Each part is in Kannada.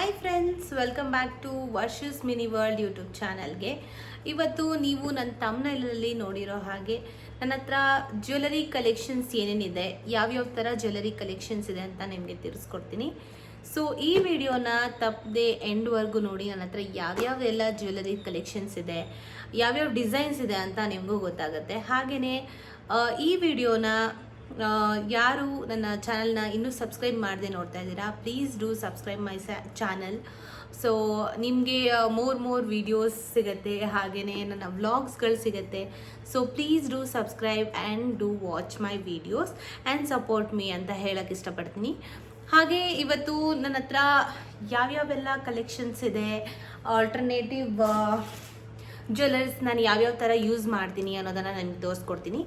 Hi friends welcome back to Varsha's mini world YouTube ಚಾನಲ್ಗೆ ಇವತ್ತು ನೀವು ನನ್ನ ತಮ್ಮನಲ್ಲಿ ನೋಡಿರೋ ಹಾಗೆ ನನ್ನ ಹತ್ರ ಜ್ಯುವೆಲರಿ ಕಲೆಕ್ಷನ್ಸ್ ಏನೇನಿದೆ, ಯಾವ್ಯಾವ ಥರ ಜ್ಯುವೆಲರಿ ಕಲೆಕ್ಷನ್ಸ್ ಇದೆ ಅಂತ ನಿಮಗೆ ತಿಳಿಸ್ಕೊಡ್ತೀನಿ. ಸೊ ಈ ವಿಡಿಯೋನ ತಪ್ಪದೆ ಎಂಡ್ವರೆಗೂ ನೋಡಿ ನನ್ನ ಹತ್ರ ಯಾವ್ಯಾವ ಎಲ್ಲ ಜ್ಯುವೆಲರಿ ಕಲೆಕ್ಷನ್ಸ್ ಇದೆ, ಯಾವ್ಯಾವ ಡಿಸೈನ್ಸ್ ಇದೆ ಅಂತ ನಿಮಗೂ ಗೊತ್ತಾಗುತ್ತೆ. ಹಾಗೆಯೇ ಈ ವಿಡಿಯೋನ ಯಾರು ನನ್ನ ಚಾನಲ್ನ ಇನ್ನೂ ಸಬ್ಸ್ಕ್ರೈಬ್ ಮಾಡದೆ ನೋಡ್ತಾ ಇದ್ದೀರಾ please do subscribe my channel so ನಿಮಗೆ ಮೋರ್ ಮೋರ್ ವಿಡಿಯೋಸ್ ಸಿಗುತ್ತೆ ಹಾಗೆಯೇ ನನ್ನ ವ್ಲಾಗ್ಸ್ಗಳು ಸಿಗುತ್ತೆ. So please do subscribe and do watch my videos and support me ಅಂತ ಹೇಳೋಕ್ಕೆ ಇಷ್ಟಪಡ್ತೀನಿ. ಹಾಗೆ ಇವತ್ತು ನನ್ನ ಹತ್ರ ಯಾವ್ಯಾವೆಲ್ಲ ಕಲೆಕ್ಷನ್ಸ್ ಇದೆ ಆಲ್ಟರ್ನೇಟಿವ್ ಜ್ಯುವೆಲರ್ಸ್ ನಾನು ಯಾವ್ಯಾವ ಥರ ಯೂಸ್ ಮಾಡ್ತೀನಿ ಅನ್ನೋದನ್ನು ನನಗೆ ತೋರಿಸ್ಕೊಡ್ತೀನಿ.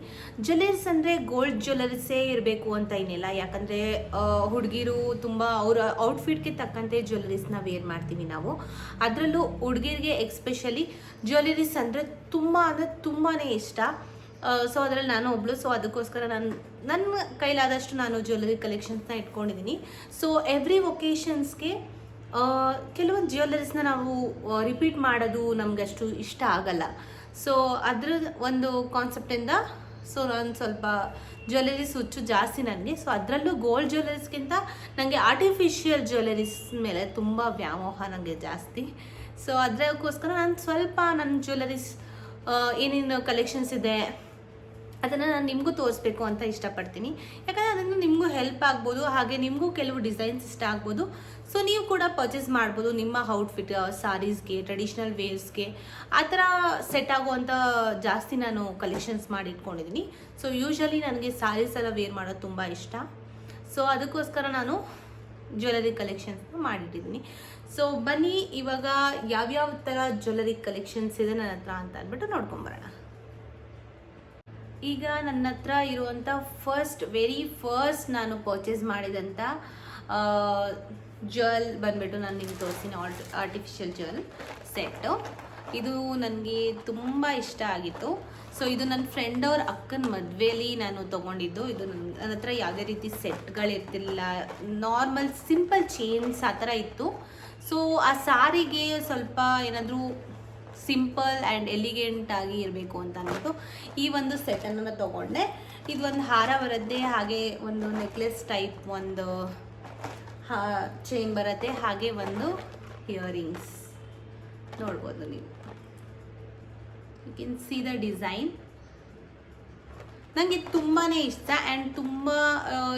ಜ್ಯುವೆಲ್ಲರ್ಸ್ ಅಂದರೆ ಗೋಲ್ಡ್ ಜ್ಯುವೆಲರ್ಸೇ ಇರಬೇಕು ಅಂತ ಏನಿಲ್ಲ. ಯಾಕಂದರೆ ಹುಡುಗಿರು ತುಂಬ ಅವರ ಔಟ್ಫಿಟ್ಗೆ ತಕ್ಕಂತೆ ಜ್ಯುವೆಲರೀಸ್ನ ವೇರ್ ಮಾಡ್ತೀವಿ ನಾವು. ಅದರಲ್ಲೂ ಹುಡುಗಿರಿಗೆ ಎಕ್ಸ್ಪೆಷಲಿ ಜ್ಯುವೆಲರೀಸ್ ಅಂದರೆ ತುಂಬ ಅಂದರೆ ತುಂಬಾ ಇಷ್ಟ. ಸೊ ಅದರಲ್ಲಿ ನಾನು ಒಬ್ಳು ಸೊ ಅದಕ್ಕೋಸ್ಕರ ನಾನು, ನನ್ನ ಕೈಲಾದಷ್ಟು ನಾನು ಜ್ಯುವೆಲ್ಲರಿ ಕಲೆಕ್ಷನ್ಸ್ನ ಇಟ್ಕೊಂಡಿದ್ದೀನಿ ಸೊ ಎವ್ರಿ ಒಕೇಶನ್ಸ್ಗೆ ಕೆಲವೊಂದು ಜ್ಯುವೆಲ್ಲರೀಸ್ನ ನಾವು ರಿಪೀಟ್ ಮಾಡೋದು ನಮ್ಗೆ ಅಷ್ಟು ಇಷ್ಟ ಆಗಲ್ಲ. ಸೊ ಅದ್ರ ಒಂದು ಕಾನ್ಸೆಪ್ಟಿಂದ ಸೊ ನಾನು ಸ್ವಲ್ಪ ಜ್ಯುವೆಲ್ಲರೀಸ್ ಹುಚ್ಚು ಜಾಸ್ತಿ ನನಗೆ ಸೊ ಅದರಲ್ಲೂ ಗೋಲ್ಡ್ ಜ್ಯುವೆಲ್ಲರೀಸ್ಗಿಂತ ನನಗೆ ಆರ್ಟಿಫಿಷಿಯಲ್ ಜ್ಯುವೆಲ್ಲರೀಸ್ ಮೇಲೆ ತುಂಬ ವ್ಯಾಮೋಹ ನನಗೆ ಜಾಸ್ತಿ. ಸೊ ಅದಕ್ಕೋಸ್ಕರ ನಾನು ಸ್ವಲ್ಪ ನನ್ನ ಜ್ಯುವೆಲ್ಲರೀಸ್ ಏನೇನು ಕಲೆಕ್ಷನ್ಸ್ ಇದೆ. ಅದನ್ನು ನಾನು ನಿಮಗೂ ತೋರಿಸ್ಬೇಕು ಅಂತ ಇಷ್ಟಪಡ್ತೀನಿ. ಯಾಕಂದರೆ ಅದನ್ನು ನಿಮಗೂ ಹೆಲ್ಪ್ ಆಗ್ಬೋದು, ಹಾಗೆ ನಿಮಗೂ ಕೆಲವು ಡಿಸೈನ್ಸ್ ಇಷ್ಟ ಆಗ್ಬೋದು. ಸೊ ನೀವು ಕೂಡ ಪರ್ಚೇಸ್ ಮಾಡ್ಬೋದು ನಿಮ್ಮ ಔಟ್ಫಿಟ್ ಸಾರೀಸ್ಗೆ ಟ್ರೆಡಿಷ್ನಲ್ ವೇರ್ಸ್ಗೆ ಆ ಥರ ಸೆಟ್ ಆಗುವಂಥ ಜಾಸ್ತಿ ನಾನು ಕಲೆಕ್ಷನ್ಸ್ ಮಾಡಿ ಇಟ್ಕೊಂಡಿದ್ದೀನಿ ಸೊ ಯೂಶ್ವಲಿ ನನಗೆ ಸಾರೀಸ್ ಎಲ್ಲ ವೇರ್ ಮಾಡೋದು ತುಂಬ ಇಷ್ಟ. ಸೊ ಅದಕ್ಕೋಸ್ಕರ ನಾನು ಜ್ಯುವೆಲರಿ ಕಲೆಕ್ಷನ್ಸ್ ಮಾಡಿಟ್ಟಿದ್ದೀನಿ ಸೊ ಬನ್ನಿ ಇವಾಗ ಯಾವ್ಯಾವ ಥರ ಜ್ಯುವೆಲರಿ ಕಲೆಕ್ಷನ್ಸ್ ಇದೆ ನನ್ನ ಹತ್ರ ಅಂತ ಅಂದ್ಬಿಟ್ಟು ನೋಡ್ಕೊಂಬರೋಣ ಈಗ ನನ್ನ ಹತ್ರ ಇರುವಂಥ ಫಸ್ಟ್ ವೆರಿ ಫಸ್ಟ್ ನಾನು ಪರ್ಚೇಸ್ ಮಾಡಿದಂಥ ಜಲ್ ಬಂದ್ಬಿಟ್ಟು ನಾನು ನಿಮ್ಗೆ ತೋರಿಸ್ತೀನಿ ಆರ್ಟ್ ಆರ್ಟಿಫಿಷಿಯಲ್ ಜಲ್ ಸೆಟ್ಟು ಇದು ನನಗೆ ತುಂಬ ಇಷ್ಟ ಆಗಿತ್ತು. ಸೊ ಇದು ನನ್ನ ಫ್ರೆಂಡ್ ಅವ್ರ ಅಕ್ಕನ ಮದುವೆಯಲ್ಲಿ ನಾನು ತೊಗೊಂಡಿದ್ದು. ಇದು ನನ್ನ ಹತ್ರ ಯಾವುದೇ ರೀತಿ ಸೆಟ್ಗಳಿರ್ತಿಲ್ಲ ನಾರ್ಮಲ್ ಸಿಂಪಲ್ ಚೇನ್ಸ್ ಆ ಥರ ಇತ್ತು. ಸೊ ಆ ಸಾರಿಗೆ ಸ್ವಲ್ಪ ಏನಾದರೂ ಸಿಂಪಲ್ ಆ್ಯಂಡ್ ಎಲಿಗೆಂಟ್ ಆಗಿ ಇರಬೇಕು ಅಂತ ಅನ್ಬಿಟ್ಟು ಈ ಒಂದು ಸೆಟನ್ನು ನಾನು ತೊಗೊಂಡೆ. ಇದು ಒಂದು ಹಾರ ಬರುತ್ತೆ, ಹಾಗೆ ಒಂದು ನೆಕ್ಲೆಸ್ ಟೈಪ್ ಒಂದು ಚೈನ್ ಬರುತ್ತೆ, ಹಾಗೆ ಒಂದು ಇಯರಿಂಗ್ಸ್ ನೋಡ್ಬೋದು ನೀವು. You can see the design ನನಗೆ ತುಂಬಾ ಇಷ್ಟ ಆ್ಯಂಡ್ ತುಂಬ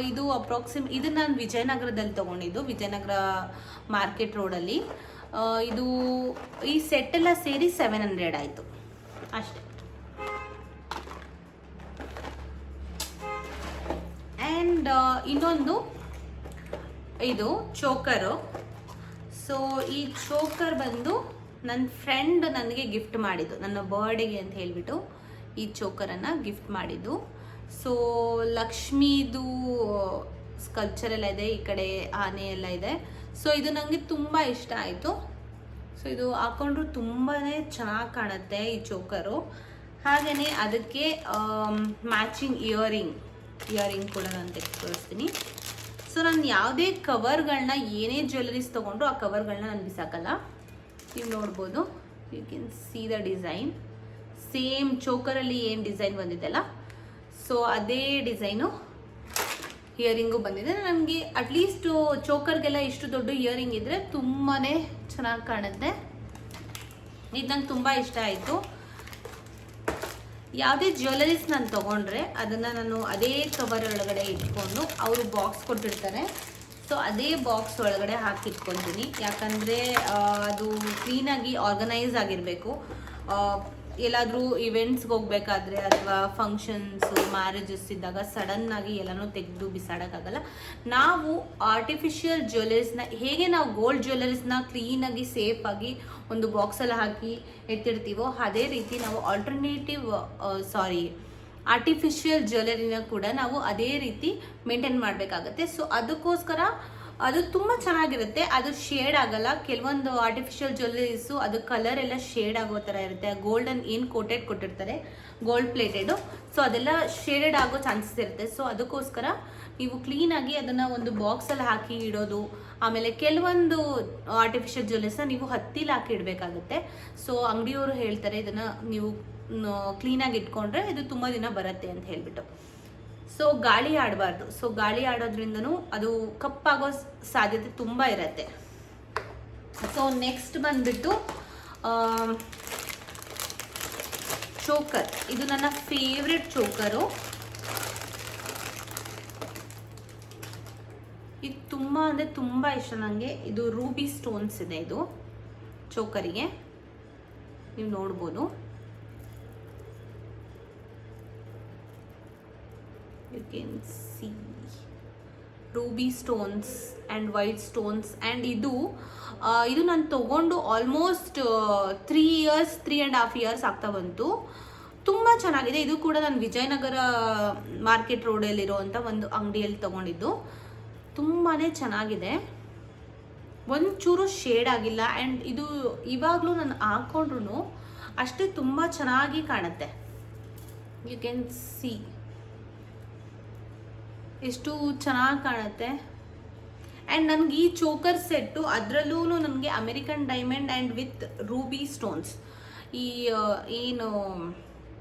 ಇದು ಅಪ್ರಾಕ್ಸಿಮ್ ಇದನ್ನು ನಾನು ವಿಜಯನಗರದಲ್ಲಿ ತೊಗೊಂಡಿದ್ದು, ವಿಜಯನಗರ ಮಾರ್ಕೆಟ್ ರೋಡಲ್ಲಿ ಇದು ಈ ಸೆಟ್ ಎಲ್ಲ ಸೇರಿ ಸೆವೆನ್ ಹಂಡ್ರೆಡ್ ಆಯಿತು. ಅಷ್ಟೆ. ಆ್ಯಂಡ್ ಇನ್ನೊಂದು ಇದು ಚೋಕರು ಸೊ ಈ ಚೋಕರ್ ಬಂದು ನನ್ನ ಫ್ರೆಂಡ್ ನನಗೆ ಗಿಫ್ಟ್ ಮಾಡಿದ್ದು. ನನ್ನ ಬರ್ಡೇಗೆ ಅಂತ ಹೇಳಿಬಿಟ್ಟು ಈ ಚೋಕರನ್ನು ಗಿಫ್ಟ್ ಮಾಡಿದ್ದು. ಸೊ ಲಕ್ಷ್ಮೀದು ಸ್ಕಲ್ಚರ್ ಎಲ್ಲ ಇದೆ, ಈ ಕಡೆ ಆನೆ ಎಲ್ಲ ಇದೆ. ಸೊ ಇದು ನನಗೆ ತುಂಬ ಇಷ್ಟ ಆಯಿತು. ಸೊ ಇದು ಹಾಕೊಂಡ್ರು ತುಂಬಾ ಚೆನ್ನಾಗಿ ಕಾಣುತ್ತೆ ಈ ಚೋಕರು. ಹಾಗೆಯೇ ಅದಕ್ಕೆ ಮ್ಯಾಚಿಂಗ್ ಇಯರಿಂಗ್ ಇಯರಿಂಗ್ ಕೂಡ ನಾನು ತೆಗೆದು ತೋರಿಸ್ತೀನಿ ಸೊ ನಾನು ಯಾವುದೇ ಕವರ್ಗಳನ್ನ ಏನೇ ಜ್ಯುವೆಲರೀಸ್ ತೊಗೊಂಡ್ರು ಆ ಕವರ್ಗಳನ್ನ ನಾನು ಬಿಸಾಕಲ್ಲ. ನೀವು ನೋಡ್ಬೋದು. You can see the design same ಚೋಕರಲ್ಲಿ ಏನು ಡಿಸೈನ್ ಬಂದಿದ್ದಲ್ಲ ಸೊ ಅದೇ ಡಿಸೈನು ಇಯರಿಂಗು ಬಂದಿದೆ. ನನಗೆ ಅಟ್ಲೀಸ್ಟು ಚೋಕರ್ಗೆಲ್ಲ ಇಷ್ಟು ದೊಡ್ಡ ಇಯರಿಂಗ್ ಇದ್ದರೆ ತುಂಬಾ ಚೆನ್ನಾಗಿ ಕಾಣುತ್ತೆ. ಇದು ನಂಗೆ ತುಂಬ ಇಷ್ಟ ಆಯಿತು. ಯಾವುದೇ ಜ್ಯುವೆಲರೀಸ್ ನಾನು ತೊಗೊಂಡ್ರೆ ಅದನ್ನು ನಾನು ಅದೇ ಕವರ್ ಒಳಗಡೆ ಇಟ್ಕೊಂಡು ಅವರು ಬಾಕ್ಸ್ ಕೊಟ್ಟಿರ್ತಾರೆ. ಸೊ ಅದೇ ಬಾಕ್ಸ್ ಒಳಗಡೆ ಹಾಕಿಟ್ಕೊತೀನಿ. ಯಾಕಂದರೆ ಅದು ಕ್ಲೀನಾಗಿ ಆರ್ಗನೈಸ್ ಆಗಿರಬೇಕು. ಎಲ್ಲಾದರೂ ಇವೆಂಟ್ಸ್ಗೆ ಹೋಗ್ಬೇಕಾದ್ರೆ ಅಥವಾ ಫಂಕ್ಷನ್ಸು ಮ್ಯಾರೇಜಸ್ ಇದ್ದಾಗ ಸಡನ್ನಾಗಿ ಎಲ್ಲನೂ ತೆಗೆದು ಬಿಸಾಡೋಕ್ಕಾಗಲ್ಲ. ನಾವು ಆರ್ಟಿಫಿಷಿಯಲ್ ಜ್ಯುವೆಲರೀಸ್ನ ಹೇಗೆ ನಾವು ಗೋಲ್ಡ್ ಜ್ಯುವೆಲರೀಸ್ನ ಕ್ಲೀನಾಗಿ ಸೇಫಾಗಿ ಒಂದು ಬಾಕ್ಸಲ್ಲಿ ಹಾಕಿ ಎತ್ತಿಡ್ತೀವೋ ಅದೇ ರೀತಿ ನಾವು ಆಲ್ಟರ್ನೇಟಿವ್ ಸಾರಿ ಆರ್ಟಿಫಿಷಿಯಲ್ ಜ್ಯುವೆಲರಿನ ಕೂಡ ನಾವು ಅದೇ ರೀತಿ ಮೇಂಟೈನ್ ಮಾಡಬೇಕಾಗತ್ತೆ. ಸೊ ಅದಕ್ಕೋಸ್ಕರ ಅದು ತುಂಬ ಚೆನ್ನಾಗಿರುತ್ತೆ. ಅದು ಶೇಡ್ ಆಗಲ್ಲ. ಕೆಲವೊಂದು ಆರ್ಟಿಫಿಷಿಯಲ್ ಜ್ಯುವೆಲ್ಲರೀಸು ಅದು ಕಲರ್ ಎಲ್ಲ ಶೇಡ್ ಆಗೋ ಥರ ಇರುತ್ತೆ. ಗೋಲ್ಡನ್ ಏನು ಕೋಟೆಡ್ ಕೊಟ್ಟಿರ್ತಾರೆ. ಗೋಲ್ಡ್ ಪ್ಲೇಟೆಡು ಸೊ ಅದೆಲ್ಲ ಶೇಡೆಡ್ ಆಗೋ ಚಾನ್ಸಸ್ ಇರುತ್ತೆ. ಸೊ ಅದಕ್ಕೋಸ್ಕರ ನೀವು ಕ್ಲೀನಾಗಿ ಅದನ್ನು ಒಂದು ಬಾಕ್ಸಲ್ಲಿ ಹಾಕಿ ಇಡೋದು. ಆಮೇಲೆ ಕೆಲವೊಂದು ಆರ್ಟಿಫಿಷಿಯಲ್ ಜ್ಯುವೆಲ್ಲರ್ಸ್ನ ನೀವು ಹತ್ತಿಲಿ ಹಾಕಿ ಇಡಬೇಕಾಗುತ್ತೆ. ಸೊ ಅಂಗಡಿಯವರು ಹೇಳ್ತಾರೆ, ಇದನ್ನು ನೀವು ಕ್ಲೀನಾಗಿ ಇಟ್ಕೊಂಡ್ರೆ ಇದು ತುಂಬ ದಿನ ಬರುತ್ತೆ ಅಂತ ಹೇಳ್ಬಿಟ್ಟು. ಸೊ ಗಾಳಿ ಆಡಬಾರ್ದು. ಸೊ ಗಾಳಿ ಆಡೋದ್ರಿಂದನೂ ಅದು ಕಪ್ಪಾಗೋ ಸಾಧ್ಯತೆ ತುಂಬ ಇರುತ್ತೆ. ಸೊ ನೆಕ್ಸ್ಟ್ ಬಂದ್ಬಿಟ್ಟು ಚೋಕರ್. ಇದು ನನ್ನ ಫೇವ್ರೆಟ್ ಚೋಕರು. ಇದು ತುಂಬ ಅಂದರೆ ತುಂಬ ಇಷ್ಟ ನನಗೆ ಇದು ರೂಬಿ ಸ್ಟೋನ್ಸ್ ಇದೆ ಇದು ಚೋಕರಿಗೆ. ನೀವು ನೋಡ್ಬೋದು. You can see ruby stones and white stones and ಇದು ಇದು ನಾನು ತೊಗೊಂಡು almost three years three and half years ಆಗ್ತಾ ಬಂತು. ತುಂಬ ಚೆನ್ನಾಗಿದೆ. ಇದು ಕೂಡ ನಾನು ವಿಜಯನಗರ ಮಾರ್ಕೆಟ್ ರೋಡಲ್ಲಿರುವಂಥ ಒಂದು ಅಂಗಡಿಯಲ್ಲಿ ತೊಗೊಂಡಿದ್ದು. ತುಂಬಾ ಚೆನ್ನಾಗಿದೆ. ಒಂಚೂರು ಶೇಡ್ ಆಗಿಲ್ಲ ಆ್ಯಂಡ್ ಇದು ಇವಾಗಲೂ ನಾನು ಹಾಕ್ಕೊಂಡ್ರು ಅಷ್ಟೇ ತುಂಬ ಚೆನ್ನಾಗಿ ಕಾಣುತ್ತೆ. ಯು ಕ್ಯಾನ್ ಸಿ ಎಷ್ಟು ಚೆನ್ನಾಗಿ ಕಾಣುತ್ತೆ. ಆ್ಯಂಡ್ ನನಗೆ ಈ ಚೋಕರ್ ಸೆಟ್ಟು ಅದರಲ್ಲೂ ನನಗೆ American diamond and with ruby stones. ಈ ಏನು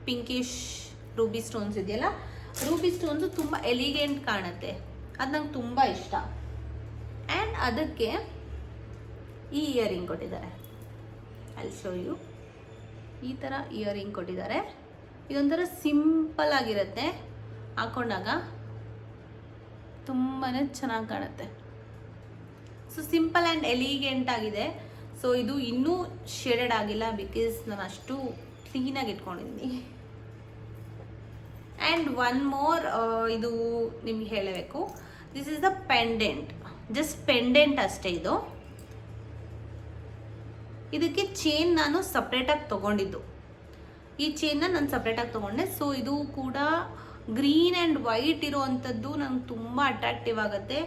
ಪಿಂಕಿಶ್ ರೂಬಿ ಸ್ಟೋನ್ಸ್ ಇದೆಯಲ್ಲ, ರೂಬಿ ಸ್ಟೋನ್ಸು ತುಂಬ ಎಲಿಗೆಂಟ್ ಕಾಣುತ್ತೆ. ಅದು ನಂಗೆ ತುಂಬ ಇಷ್ಟ. ಆ್ಯಂಡ್ ಅದಕ್ಕೆ ಈ ಇಯರಿಂಗ್ ಕೊಟ್ಟಿದ್ದಾರೆ. ಅಲ್ಲಿ ಶೋ ಯು ಈ ಥರ ಇಯರಿಂಗ್ ಕೊಟ್ಟಿದ್ದಾರೆ. ಇದೊಂಥರ ಸಿಂಪಲ್ ಆಗಿರುತ್ತೆ. ಹಾಕೊಂಡಾಗ ತುಂಬಾ ಚೆನ್ನಾಗಿ ಕಾಣುತ್ತೆ. ಸೊ ಸಿಂಪಲ್ ಆ್ಯಂಡ್ ಎಲಿಗೆಂಟ್ ಆಗಿದೆ. ಸೊ ಇದು ಇನ್ನೂ ಶೇಡೆಡ್ ಆಗಿಲ್ಲ ಬಿಕಾಸ್ ನಾನು ಅಷ್ಟು ಕ್ಲೀನಾಗಿ ಇಟ್ಕೊಂಡಿದ್ದೀನಿ. ಆ್ಯಂಡ್ ಒನ್ ಮೋರ್ ಇದು ನಿಮ್ಗೆ ಹೇಳಬೇಕು. This is the pendant just pendant ಅಷ್ಟೇ ಇದು. ಇದಕ್ಕೆ ಚೇನ್ ನಾನು ಸಪ್ರೇಟಾಗಿ ತೊಗೊಂಡಿದ್ದು. ಈ ಚೇನ್ನ ನಾನು ಸಪ್ರೇಟಾಗಿ ತೊಗೊಂಡೆ. ಸೊ ಇದು ಕೂಡ ಗ್ರೀನ್ ಆ್ಯಂಡ್ ವೈಟ್ ಇರೋವಂಥದ್ದು ನಂಗೆ ತುಂಬ ಅಟ್ರಾಕ್ಟಿವ್ ಆಗುತ್ತೆ.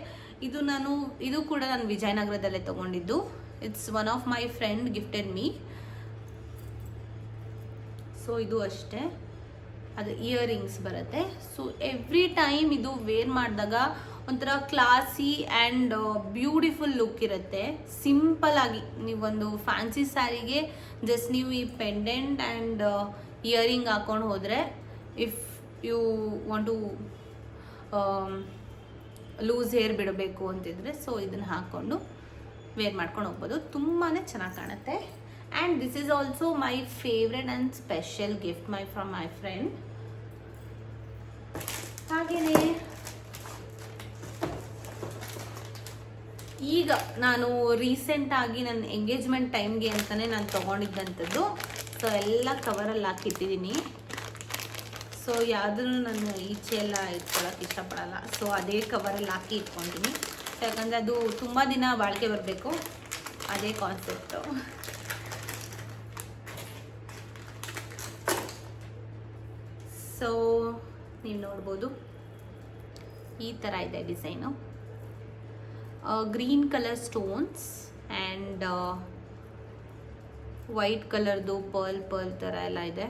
ಇದು ನಾನು, ಇದು ಕೂಡ ನಾನು ವಿಜಯನಗರದಲ್ಲೇ ತೊಗೊಂಡಿದ್ದು. It's one of my friend gifted me so ಇದು ಅಷ್ಟೇ. ಅದು ಇಯರಿಂಗ್ಸ್ ಬರುತ್ತೆ. ಸೊ ಎವ್ರಿ ಟೈಮ್ ಇದು ವೇರ್ ಮಾಡಿದಾಗ ಒಂಥರ ಕ್ಲಾಸಿ ಆ್ಯಂಡ್ ಬ್ಯೂಟಿಫುಲ್ ಲುಕ್ ಇರುತ್ತೆ. ಸಿಂಪಲ್ ಆಗಿ ನೀವೊಂದು ಫ್ಯಾನ್ಸಿ ಸ್ಯಾರಿಗೆ ಜಸ್ಟ್ ನೀವು ಈ ಪೆಂಡೆಂಟ್ ಆ್ಯಂಡ್ ಇಯರಿಂಗ್ ಹಾಕೊಂಡು ಹೋದರೆ if you want to loose hair ಬಿಡಬೇಕು ಅಂತಿದ್ರೆ ಸೊ ಇದನ್ನು ಹಾಕ್ಕೊಂಡು ವೇರ್ ಮಾಡ್ಕೊಂಡು ಹೋಗ್ಬೋದು. ತುಂಬಾ ಚೆನ್ನಾಗಿ ಕಾಣುತ್ತೆ. And this is also my favourite and special gift my from my friend ಹಾಗೆಯೇ ಈಗ ನಾನು ರೀಸೆಂಟಾಗಿ ನನ್ನ ಎಂಗೇಜ್ಮೆಂಟ್ ಟೈಮ್ಗೆ ಅಂತಲೇ ನಾನು ತೊಗೊಂಡಿದ್ದಂಥದ್ದು. ಸೊ ಎಲ್ಲ ಕವರಲ್ಲಿ ಹಾಕಿಟ್ಟಿದ್ದೀನಿ ಸೊ ಯಾವುದನ್ನು ನಾನು ಈಚೆ ಎಲ್ಲ ಇಟ್ಕೊಳ್ಳೋಕೆ ಇಷ್ಟಪಡಲ್ಲ. ಸೊ ಅದೇ ಕವರಲ್ಲಿ ಹಾಕಿ ಇಟ್ಕೊತೀನಿ. ಯಾಕಂದರೆ ಅದು ತುಂಬ ದಿನ ಬಾಳಿಕೆ ಬರಬೇಕು. ಅದೇ ಕಾನ್ಸೆಪ್ಟು ಸೊ ನೀವು ನೋಡ್ಬೋದು. ಈ ಥರ ಇದೆ design. Green colour stones and white ಕಲರ್ದು ಪರ್ಲ್ ಪರ್ಲ್ ಥರ ಎಲ್ಲ ಇದೆ.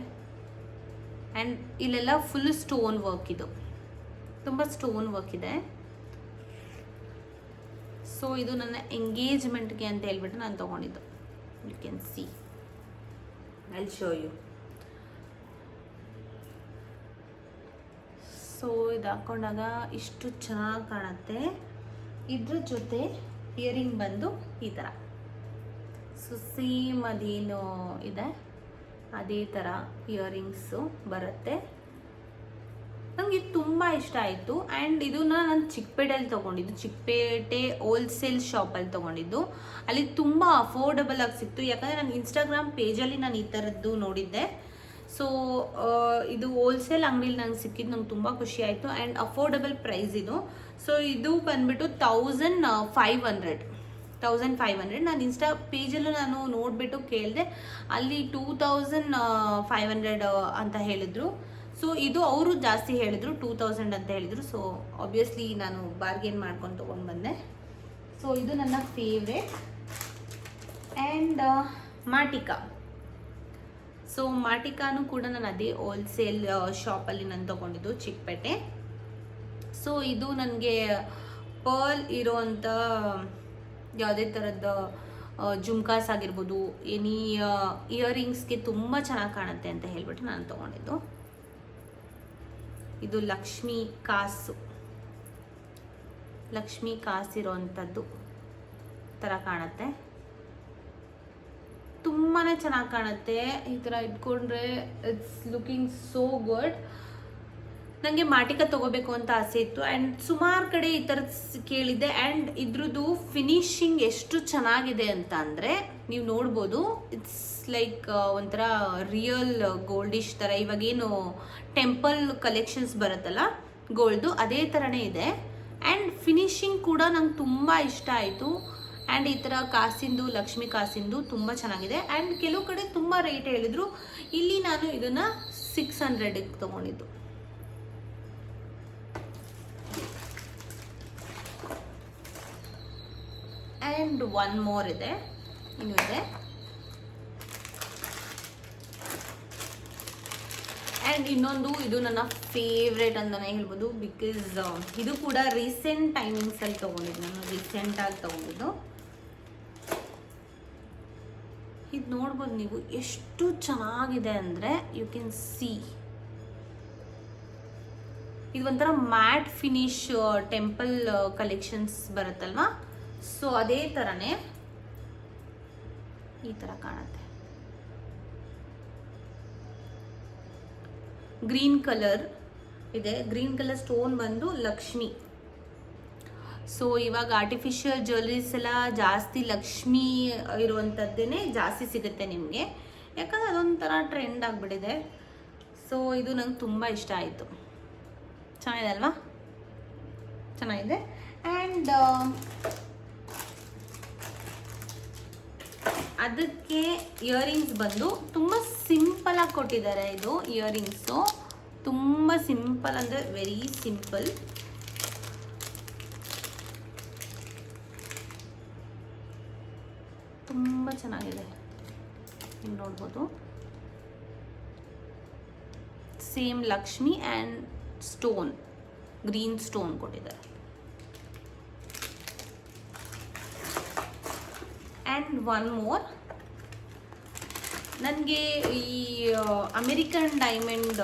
ಆ್ಯಂಡ್ ಇಲ್ಲೆಲ್ಲ ಫುಲ್ ಸ್ಟೋನ್ ವರ್ಕ್ ಇದು. ತುಂಬ ಸ್ಟೋನ್ ವರ್ಕ್ ಇದೆ. ಸೊ ಇದು ನನ್ನ ಎಂಗೇಜ್ಮೆಂಟ್ಗೆ ಅಂತ ಹೇಳ್ಬಿಟ್ಟು ನಾನು ತೊಗೊಂಡಿದ್ದು. You can see I show you so ಇದು ಹಾಕ್ಕೊಂಡಾಗ ಇಷ್ಟು ಚೆನ್ನಾಗಿ ಕಾಣುತ್ತೆ. ಇದ್ರ ಜೊತೆ ಇಯರಿಂಗ್ ಬಂದು ಈ ಥರ ಸೊ ಸೇಮ್ ಅದೇನು ಇದೆ. ಅದೇ ಥರ ಇಯರಿಂಗ್ಸು ಬರುತ್ತೆ. ನನಗೆ ತುಂಬ ಇಷ್ಟ ಆಯಿತು. ಆ್ಯಂಡ್ ಇದನ್ನ ನಾನು ಚಿಕ್ಕಪೇಟೆಯಲ್ಲಿ ತೊಗೊಂಡಿದ್ದು. ಚಿಕ್ಕಪೇಟೆ ಹೋಲ್ಸೇಲ್ ಶಾಪಲ್ಲಿ ತೊಗೊಂಡಿದ್ದು. ಅಲ್ಲಿ ತುಂಬ ಅಫೋರ್ಡಬಲ್ ಆಗಿ ಸಿಕ್ತು. ಯಾಕಂದರೆ ನಾನು ಇನ್ಸ್ಟಾಗ್ರಾಮ್ ಪೇಜಲ್ಲಿ ನಾನು ಈ ಥರದ್ದು ನೋಡಿದ್ದೆ. ಸೊ ಇದು ಹೋಲ್ಸೇಲ್ ಅಂಗಡಿಲಿ ನಂಗೆ ಸಿಕ್ಕಿದ್ದು ನಂಗೆ ತುಂಬ ಖುಷಿ ಆಯಿತು. ಆ್ಯಂಡ್ ಅಫೋರ್ಡಬಲ್ ಪ್ರೈಸ್ ಇದು. ಸೊ ಇದು ಬಂದ್ಬಿಟ್ಟು thousand five hundred. Thousand five hundred ನಾನು ಇನ್ಸ್ಟಾ ಪೇಜಲ್ಲೂ ನಾನು ನೋಡಿಬಿಟ್ಟು ಕೇಳಿದೆ, ಅಲ್ಲಿ ಟೂ ತೌಸಂಡ್ ಫೈವ್ ಹಂಡ್ರೆಡ್ ಅಂತ ಹೇಳಿದರು. ಸೊ ಇದು ಅವರು ಜಾಸ್ತಿ ಹೇಳಿದರು ಟೂ ತೌಸಂಡ್ ಅಂತ ಹೇಳಿದರು. ಸೊ ಆಬ್ವಿಯಸ್ಲಿ ನಾನು ಬಾರ್ಗೇನ್ ಮಾಡ್ಕೊಂಡು ತೊಗೊಂಡು ಬಂದೆ. ಸೊ ಇದು ನನ್ನ ಫೇವ್ರೆಟ್ ಆ್ಯಂಡ್ ಮಾಟಿಕಾ ಸೊ ಮಾಟಿಕಾನು ಕೂಡ ನಾನು ಅದೇ ಹೋಲ್ಸೇಲ್ ಶಾಪಲ್ಲಿ ನಾನು ತೊಗೊಂಡಿದ್ದು ಚಿಕ್ಕಪೇಟೆ. ಸೊ ಇದು ನನಗೆ ಪರ್ಲ್ ಇರೋವಂಥ ಯಾವುದೇ ಥರದ ಜುಮ್ಕಾಸ್ ಆಗಿರ್ಬೋದು ಎನಿ ಇಯರಿಂಗ್ಸ್ಗೆ ತುಂಬ ಚೆನ್ನಾಗಿ ಕಾಣುತ್ತೆ ಅಂತ ಹೇಳ್ಬಿಟ್ಟು ನಾನು ತೊಗೊಂಡಿದ್ದು. ಇದು ಲಕ್ಷ್ಮಿ ಕಾಸು. ಲಕ್ಷ್ಮಿ ಕಾಸಿರೋವಂಥದ್ದು ಥರ ಕಾಣುತ್ತೆ. ತುಂಬಾ ಚೆನ್ನಾಗಿ ಕಾಣುತ್ತೆ. ಈ ಥರ ಇಟ್ಕೊಂಡ್ರೆ ಇಟ್ಸ್ ಲುಕಿಂಗ್ ಸೋ ಗುಡ್ ನನಗೆ ಮಾಟಿಕ ತಗೋಬೇಕು ಅಂತ ಆಸೆ ಇತ್ತು. ಆ್ಯಂಡ್ ಸುಮಾರು ಕಡೆ ಈ ಥರದ್ದು ಕೇಳಿದ್ದೆ. ಆ್ಯಂಡ್ ಇದ್ರದ್ದು ಫಿನಿಶಿಂಗ್ ಎಷ್ಟು ಚೆನ್ನಾಗಿದೆ ಅಂತ ಅಂದರೆ ನೀವು ನೋಡ್ಬೋದು ಇಟ್ಸ್ ಲೈಕ್ ಒಂಥರ ರಿಯಲ್ ಗೋಲ್ಡಿಶ್ ಥರ ಇವಾಗೇನು ಟೆಂಪಲ್ ಕಲೆಕ್ಷನ್ಸ್ ಬರುತ್ತಲ್ಲ ಗೋಲ್ಡು ಅದೇ ಥರನೇ ಇದೆ. ಆ್ಯಂಡ್ ಫಿನಿಶಿಂಗ್ ಕೂಡ ನಂಗೆ ತುಂಬ ಇಷ್ಟ ಆಯಿತು. ಆ್ಯಂಡ್ ಈ ಥರ ಕಾಸಿಂದು, ಲಕ್ಷ್ಮಿ ಕಾಸಿಂದು ತುಂಬ ಚೆನ್ನಾಗಿದೆ. ಆ್ಯಂಡ್ ಕೆಲವು ಕಡೆ ತುಂಬ ರೇಟ್ ಹೇಳಿದರು, ಇಲ್ಲಿ ನಾನು ಇದನ್ನು ಸಿಕ್ಸ್ ಹಂಡ್ರೆಡಿಗೆ ತೊಗೊಂಡಿದ್ದು. ಆ್ಯಂಡ್ ಒನ್ ಮೋರ್ ಇದೆ. ಇನ್ನೂ ಇದೆ. ಆ್ಯಂಡ್ ಇನ್ನೊಂದು, ಇದು ನನ್ನ ಫೇವ್ರೇಟ್ ಅಂತಲೇ ಹೇಳ್ಬೋದು. ಬಿಕಾಸ್ ಇದು ಕೂಡ ರೀಸೆಂಟ್ ಟೈಮಿಂಗ್ಸಲ್ಲಿ ತೊಗೊಂಡಿದ್ದು. ನಾನು ರೀಸೆಂಟಾಗಿ ತೊಗೊಂಡಿದ್ದು. ಇದು ನೋಡ್ಬೋದು ನೀವು ಎಷ್ಟು ಚೆನ್ನಾಗಿದೆ ಅಂದರೆ ಯು ಕ್ಯಾನ್ ಸಿ ಇದು ಒಂಥರ ಮ್ಯಾಟ್ ಫಿನಿಶ್ ಟೆಂಪಲ್ ಕಲೆಕ್ಷನ್ಸ್ ಬರುತ್ತಲ್ವಾ? ಸೊ ಅದೇ ಥರನೇ ಈ ಥರ ಕಾಣುತ್ತೆ. ಗ್ರೀನ್ ಕಲರ್ ಇದೆ. ಗ್ರೀನ್ ಕಲರ್ ಸ್ಟೋನ್ ಬಂದು ಲಕ್ಷ್ಮಿ. ಸೊ ಇವಾಗ ಆರ್ಟಿಫಿಷಿಯಲ್ ಜ್ಯುವೆಲ್ರೀಸ್ ಎಲ್ಲ ಜಾಸ್ತಿ ಲಕ್ಷ್ಮಿ ಇರುವಂಥದ್ದೇನೆ ಜಾಸ್ತಿ ಸಿಗುತ್ತೆ ನಿಮಗೆ. ಯಾಕಂದ್ರೆ ಅದೊಂಥರ ಟ್ರೆಂಡ್ ಆಗಿಬಿಟ್ಟಿದೆ. ಸೊ ಇದು ನಂಗೆ ತುಂಬ ಇಷ್ಟ ಆಯಿತು. ಚೆನ್ನಾಗಿದೆ ಅಲ್ವಾ? ಚೆನ್ನಾಗಿದೆ. ಆ್ಯಂಡ್ ಅದಕ್ಕೆ ಇಯರಿಂಗ್ಸ್ ಬಂದು ತುಂಬ ಸಿಂಪಲ್ ಆಗಿ ಕೊಟ್ಟಿದ್ದಾರೆ ಇದು ಇಯರಿಂಗ್ಸು ತುಂಬ ಸಿಂಪಲ್ ಅಂದರೆ ವೆರಿ ಸಿಂಪಲ್ ತುಂಬ ಚೆನ್ನಾಗಿದೆ. ನೀವು ನೋಡ್ಬೋದು. Same Lakshmi and stone green stone ಕೊಟ್ಟಿದ್ದಾರೆ. ಆ್ಯಂಡ್ ಒನ್ ಮೋರ್ ನನಗೆ ಈ ಅಮೆರಿಕನ್ ಡೈಮಂಡ್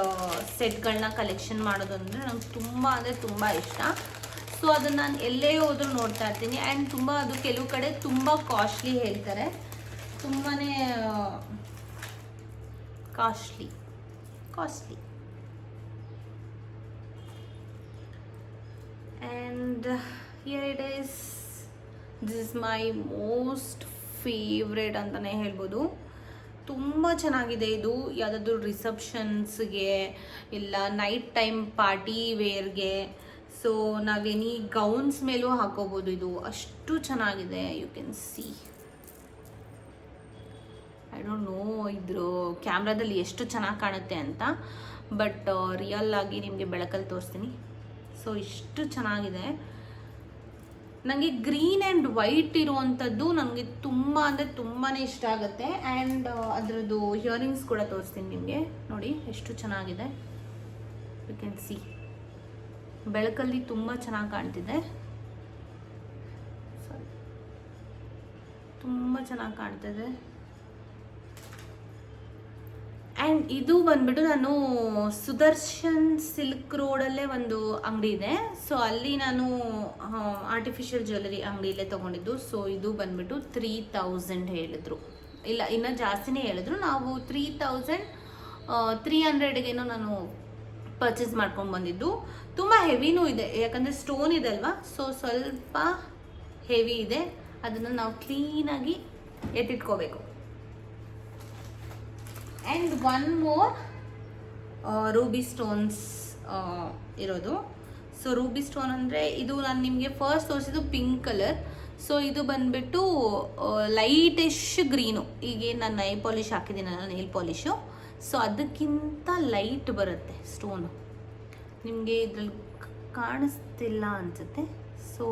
ಸೆಟ್ಗಳನ್ನ ಕಲೆಕ್ಷನ್ ಮಾಡೋದು ಅಂದರೆ ನಂಗೆ ತುಂಬ ಅಂದರೆ ತುಂಬ ಇಷ್ಟ. ಸೊ ಅದನ್ನು ನಾನು ಎಲ್ಲೇ ಹೋದರೂ ನೋಡ್ತಾ ಇರ್ತೀನಿ. ಆ್ಯಂಡ್ ತುಂಬ ಅದು ಕೆಲವು ಕಡೆ ತುಂಬ ಕಾಸ್ಟ್ಲಿ ಹೇಳ್ತಾರೆ. ತುಂಬಾ costly costly and here it is this is my most favourite ಅಂತಲೇ ಹೇಳ್ಬೋದು. ತುಂಬ ಚೆನ್ನಾಗಿದೆ ಇದು. ಯಾವುದಾದ್ರು ರಿಸೆಪ್ಷನ್ಸ್ಗೆ ಇಲ್ಲ ನೈಟ್ ಟೈಮ್ ಪಾರ್ಟಿ ವೇರ್ಗೆ ಸೊ ನಾವೆನಿ ಗೌನ್ಸ್ ಮೇಲೂ ಹಾಕೋಬೋದು ಇದು. ಅಷ್ಟು ಚೆನ್ನಾಗಿದೆ you can see I don't know ಇದ್ರ ಕ್ಯಾಮ್ರಾದಲ್ಲಿ ಎಷ್ಟು ಚೆನ್ನಾಗಿ ಕಾಣುತ್ತೆ ಅಂತ. ಬಟ್ ರಿಯಲ್ ಆಗಿ ನಿಮಗೆ ಬೆಳಕಲ್ಲಿ ತೋರಿಸ್ತೀನಿ. ಸೊ ಇಷ್ಟು ಚೆನ್ನಾಗಿದೆ. ನನಗೆ ಗ್ರೀನ್ ಆ್ಯಂಡ್ ವೈಟ್ ಇರುವಂಥದ್ದು ನನಗೆ ತುಂಬ ಅಂದರೆ ತುಂಬಾ ಇಷ್ಟ ಆಗುತ್ತೆ. ಆ್ಯಂಡ್ ಅದರದ್ದು ಇಯರಿಂಗ್ಸ್ ಕೂಡ ತೋರಿಸ್ತೀನಿ ನಿಮಗೆ. ನೋಡಿ, ಎಷ್ಟು ಚೆನ್ನಾಗಿದೆ. ಯು ಕ್ಯಾನ್ ಸಿ ಬೆಳಕಲ್ಲಿ ತುಂಬ ಚೆನ್ನಾಗಿ ಕಾಣ್ತಿದೆ. ಸಾರಿ ತುಂಬ ಚೆನ್ನಾಗಿ ಕಾಣ್ತಿದೆ. ಆ್ಯಂಡ್ ಇದು ಬಂದ್ಬಿಟ್ಟು ನಾನು ಸುದರ್ಶನ್ ಸಿಲ್ಕ್ ರೋಡಲ್ಲೇ ಒಂದು ಅಂಗಡಿ ಇದೆ. ಸೊ ಅಲ್ಲಿ ನಾನು ಆರ್ಟಿಫಿಷಿಯಲ್ ಜ್ಯುವೆಲರಿ ಅಂಗಡಿಯಲ್ಲೇ ತೊಗೊಂಡಿದ್ದು. ಸೊ ಇದು ಬಂದ್ಬಿಟ್ಟು ತ್ರೀ ತೌಸಂಡ್ ಹೇಳಿದ್ರು. ಇಲ್ಲ, ಇನ್ನು ಜಾಸ್ತಿನೇ ಹೇಳಿದ್ರು. ನಾವು ತ್ರೀ ತೌಸಂಡ್ ತ್ರೀ ಹಂಡ್ರೆಡ್ಗೇನೋ ನಾನು ಪರ್ಚೇಸ್ ಮಾಡ್ಕೊಂಡು ಬಂದಿದ್ದು. ತುಂಬ ಹೆವಿನೂ ಇದೆ. ಯಾಕಂದರೆ ಸ್ಟೋನ್ ಇದೆ ಅಲ್ವಾ? ಸೊ ಸ್ವಲ್ಪ ಹೆವಿ ಇದೆ. ಅದನ್ನು ನಾವು ಕ್ಲೀನಾಗಿ ಎತ್ತಿಟ್ಕೋಬೇಕು. And one more ruby stones ಇರೋದು. ಸೊ ರೂಬಿ ಸ್ಟೋನ್ ಅಂದರೆ ಇದು ನಾನು ನಿಮಗೆ ಫಸ್ಟ್ ತೋರಿಸಿದ್ದು ಪಿಂಕ್ ಕಲರ್ ಸೊ ಇದು ಬಂದುಬಿಟ್ಟು ಲೈಟಿಶ್ ಗ್ರೀನು ಈಗೇನು ನಾನು ನೈ ಪಾಲಿಶ್ ಹಾಕಿದ್ದೀನಲ್ಲ ನೈಲ್ ಪಾಲಿಶು ಸೊ ಅದಕ್ಕಿಂತ ಲೈಟ್ ಬರುತ್ತೆ ಸ್ಟೋನು ನಿಮಗೆ ಇದ್ರಲ್ಲಿ ಕಾಣಿಸ್ತಿಲ್ಲ ಅನಿಸುತ್ತೆ. ಸೊ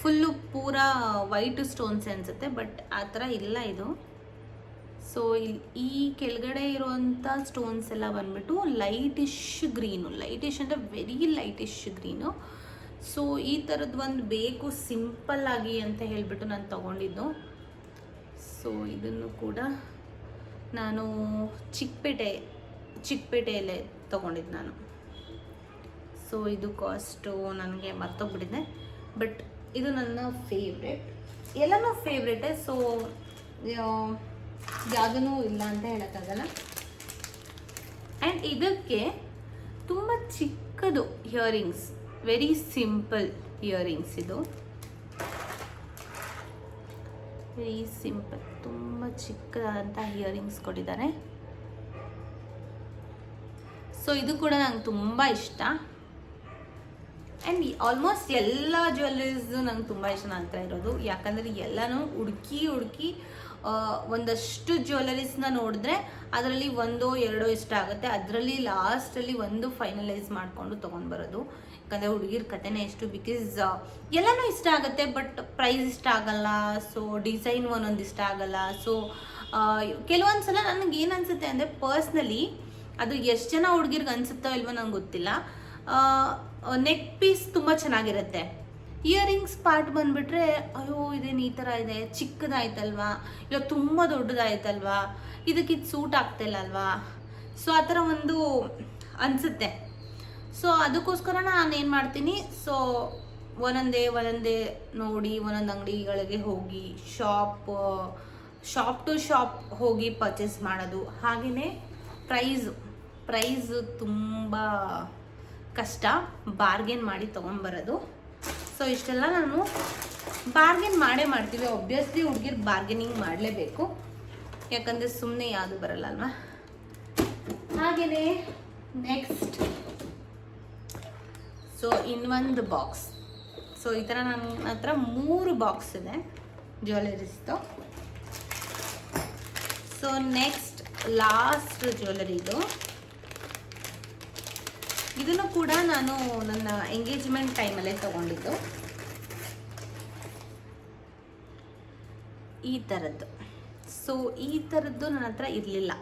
ಫುಲ್ಲು ಪೂರಾ ವೈಟ್ ಸ್ಟೋನ್ಸ್ ಅನಿಸುತ್ತೆ ಬಟ್ ಆ ಥರ ಇಲ್ಲ ಇದು. ಸೊ ಇಲ್ಲಿ ಈ ಕೆಳಗಡೆ ಇರುವಂಥ ಸ್ಟೋನ್ಸ್ ಎಲ್ಲ ಬಂದ್ಬಿಟ್ಟು ಲೈಟಿಶ್ ಗ್ರೀನು ಲೈಟಿಶ್ ಅಂದರೆ ವೆರಿ ಲೈಟಿಶ್ ಗ್ರೀನು ಸೊ ಈ ಥರದ್ದು ಒಂದು ಬೇಕು ಸಿಂಪಲ್ ಆಗಿ ಅಂತ ಹೇಳಿಬಿಟ್ಟು ನಾನು ತಗೊಂಡಿದ್ದು. ಸೊ ಇದನ್ನು ಕೂಡ ನಾನು ಚಿಕ್ಕಪೇಟೆ, ಚಿಕ್ಕಪೇಟೆಯಲ್ಲೇ ತೊಗೊಂಡಿದ್ದು ನಾನು. ಸೊ ಇದು ಕಾಸ್ಟು ನನಗೆ ಮರ್ತೋಗ್ಬಿಟ್ಟಿದೆ. ಬಟ್ ಇದು ನನ್ನ ಫೇವ್ರೆಟ್ ಎಲ್ಲನೂ ಫೇವ್ರೆಟೇ ಸೊ ಯಾವುದೂ ಇಲ್ಲ ಅಂತ ಹೇಳೋಕ್ಕಾಗಲ್ಲ. ಆ್ಯಂಡ್ ಇದಕ್ಕೆ ತುಂಬ ಚಿಕ್ಕದು ಇಯರಿಂಗ್ಸ್ ವೆರಿ ಸಿಂಪಲ್ ಇಯರಿಂಗ್ಸ್ ಇದು. ವೆರಿ ಸಿಂಪಲ್ ತುಂಬ ಚಿಕ್ಕದಾದಂಥ ಇಯರಿಂಗ್ಸ್ ಕೊಟ್ಟಿದ್ದಾರೆ. ಸೊ ಇದು ಕೂಡ ನಂಗೆ ತುಂಬ ಇಷ್ಟ. ಆ್ಯಂಡ್ ಆಲ್ಮೋಸ್ಟ್ ಎಲ್ಲ ಜ್ಯುವೆಲ್ಲರೀಸು ನಂಗೆ ತುಂಬ ಇಷ್ಟ ಹತ್ರ ಇರೋದು. ಯಾಕಂದರೆ ಎಲ್ಲನೂ ಹುಡುಕಿ ಹುಡುಕಿ ಒಂದಷ್ಟು ಜ್ಯುವೆಲರೀಸ್ನ ನೋಡಿದ್ರೆ ಅದರಲ್ಲಿ ಒಂದೋ ಎರಡೋ ಇಷ್ಟ ಆಗುತ್ತೆ. ಅದರಲ್ಲಿ ಲಾಸ್ಟಲ್ಲಿ ಒಂದು ಫೈನಲೈಸ್ ಮಾಡಿಕೊಂಡು ತೊಗೊಂಡು ಬರೋದು ಯಾಕಂದರೆ ಹುಡುಗಿರ ಕತೆನೇ ಇಷ್ಟು ಬಿಕಾಸ್ ಎಲ್ಲನೂ ಇಷ್ಟ ಆಗುತ್ತೆ ಬಟ್ ಪ್ರೈಸ್ ಇಷ್ಟ ಆಗಲ್ಲ ಸೊ ಡಿಸೈನ್ ಒಂದೊಂದು ಇಷ್ಟ ಆಗಲ್ಲ ಸೊ ಕೆಲವೊಂದು ಸಲ ನನಗೆ ಏನು ಅನಿಸುತ್ತೆ ಅಂದರೆ ಪರ್ಸ್ನಲಿ ಅದು ಎಷ್ಟು ಜನ ಹುಡುಗಿರ್ಗೆ ಅನಿಸುತ್ತೋ ಇಲ್ವೋ ನಂಗೆ ಗೊತ್ತಿಲ್ಲ. ನೆಕ್ ಪೀಸ್ ತುಂಬ ಚೆನ್ನಾಗಿರುತ್ತೆ. ಇಯರಿಂಗ್ಸ್ ಪಾರ್ಟ್ ಬಂದ್ಬಿಟ್ರೆ, ಅಯ್ಯೋ, ಇದೇನು ಈ ಥರ ಇದೆ, ಚಿಕ್ಕದಾಯ್ತಲ್ವಾ? ಇಲ್ಲ ತುಂಬ ದೊಡ್ಡದಾಯ್ತಲ್ವಾ? ಇದಕ್ಕೆ ಇದು ಸೂಟ್ ಆಗ್ತಿಲ್ಲ ಅಲ್ವಾ? ಸೊ ಆ ಥರ ಒಂದು ಅನಿಸುತ್ತೆ. ಸೊ ಅದಕ್ಕೋಸ್ಕರ ನಾನು ಏನು ಮಾಡ್ತೀನಿ? ಸೊ ಒಂದೊಂದೇ ಒಂದೊಂದೇ ನೋಡಿ, ಒಂದೊಂದು ಅಂಗಡಿಗಳಿಗೆ ಹೋಗಿ ಶಾಪ್ ಶಾಪ್ ಟು ಶಾಪ್ ಹೋಗಿ ಪರ್ಚೇಸ್ ಮಾಡೋದು. ಹಾಗೆಯೇ ಪ್ರೈಸ್ ಪ್ರೈಸ್ ತುಂಬ ಕಷ್ಟ. ಬಾರ್ಗೇನ್ ಮಾಡಿ ತೊಗೊಂಬರೋದು. ಸೊ ಇಷ್ಟೆಲ್ಲ ನಾನು ಬಾರ್ಗೇನ್ ಮಾಡೇ ಮಾಡ್ತೀವಿ. ಒಬ್ವಿಯಸ್ಲಿ ಹುಡುಗಿರ್ ಬಾರ್ಗೇನಿಂಗ್ ಮಾಡಲೇಬೇಕು. ಯಾಕಂದರೆ ಸುಮ್ಮನೆ ಯಾವುದು ಬರಲ್ಲ ಅಲ್ವಾ? ಹಾಗೆಯೇ ನೆಕ್ಸ್ಟ್ ಸೊ ಇನ್ನೊಂದು ಬಾಕ್ಸ್ ಸೊ ಈ ಥರ ನನ್ನ ಹತ್ರ ಮೂರು ಬಾಕ್ಸ್ ಇದೆ. ಜ್ಯುವೆಲರೀಸ್ದು ಸೊ ನೆಕ್ಸ್ಟ್ ಲಾಸ್ಟ್ ಜ್ಯುವೆಲರಿದು ಇದನ್ನು ಕೂಡ ನಾನು ನನ್ನ ಎಂಗೇಜ್ಮೆಂಟ್ ಟೈಮಲ್ಲೇ ತಗೊಂಡಿದ್ದು. ಈ ಥರದ್ದು ಸೊ ಈ ಥರದ್ದು ನನ್ನ ಹತ್ರ ಇರಲಿಲ್ಲ.